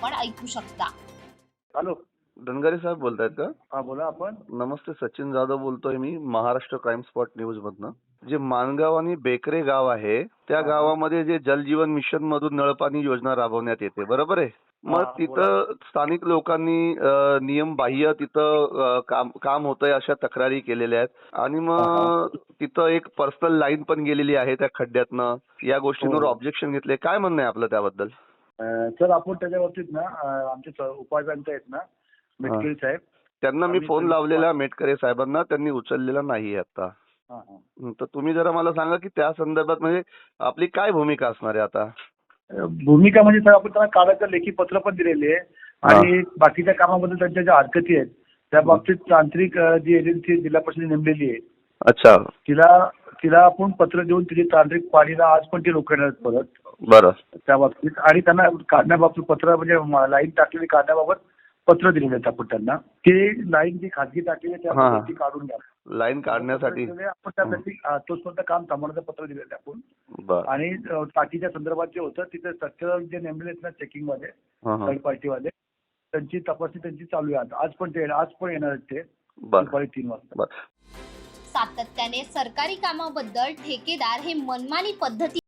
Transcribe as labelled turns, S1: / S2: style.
S1: आपण ऐकू शकता.
S2: हॅलो
S3: धनगरे साहेब बोलतायत का?
S2: हा बोला आपण.
S3: नमस्ते सचिन जाधव बोलतोय मी महाराष्ट्र क्राईम स्पॉट न्यूज मधनं. जे मानगाव आणि बेकरे गाव आहे त्या
S2: हा.
S3: गावामध्ये जे जलजीवन मिशन मधून नळपाणी योजना राबवण्यात येते बरोबर आहे? मग
S2: हा,
S3: तिथं स्थानिक लोकांनी नियम बाह्य तिथं काम काम होतंय अशा तक्रारी केलेल्या आहेत. आणि मग तिथं एक पर्सनल लाईन पण गेलेली आहे त्या खड्ड्यातनं. या गोष्टींवर
S2: हो.
S3: ऑब्जेक्शन घेतले. काय म्हणणं आहे आपलं त्याबद्दल?
S2: सर आपण त्याच्या बाबतीत ना आमचे उपायुक्त आहेत ना मेटकिरी साहेब.
S3: त्यांना मी फोन लावलेला मेटकरे साहेबांना त्यांनी उचललेला नाही आता. तर तुम्ही जरा मला सांगा की त्या संदर्भात म्हणजे आपली काय भूमिका असणार आहे आता?
S2: भूमिका म्हणजे सर आपण त्यांना कागदाचं लेखी पत्र पण दिलेले आहे आणि बाकीच्या कामाबद्दल त्यांच्या ज्या हरकती आहेत त्या बाबतीत तांत्रिक जी एजन्सी जिल्हा परिषद नेमलेली आहे.
S3: अच्छा.
S2: तिला तिला आपण पत्र देऊन तिची तांत्रिक पाणीला आज पण ती रोखणार परत.
S3: बरं.
S2: त्या बाबतीत. आणि त्यांना काढण्याबाबत पत्र म्हणजे लाईन टाकलेली काढण्याबाबत पत्र दिलेले आहेत आपण त्यांना. ती लाईन जी खाजगी टाकलेली आहे
S3: हा.
S2: त्या ती काढून घ्या.
S3: लाईन काढण्यासाठी.
S2: आपण त्यासाठी हा, तोच काम थांबवण्याचं पत्र दिलेलं आहे आपण.
S3: बर.
S2: आणि अ, टाकीच्या संदर्भात जे होतं तिथे स्ट्रक्चरल जे नेमले आहेत ना
S3: चेकिंगमध्ये हं.
S2: थर्ड पार्टीवाले त्यांची तपासणी त्यांची चालू आहे. आता आज पण ते आज पण येणार आहेत ते.
S3: बर.
S2: दुपारी तीन वाजता.
S3: बर.
S1: सातत्याने सरकारी कामाबद्दल ठेकेदार हे मनमानी पद्धती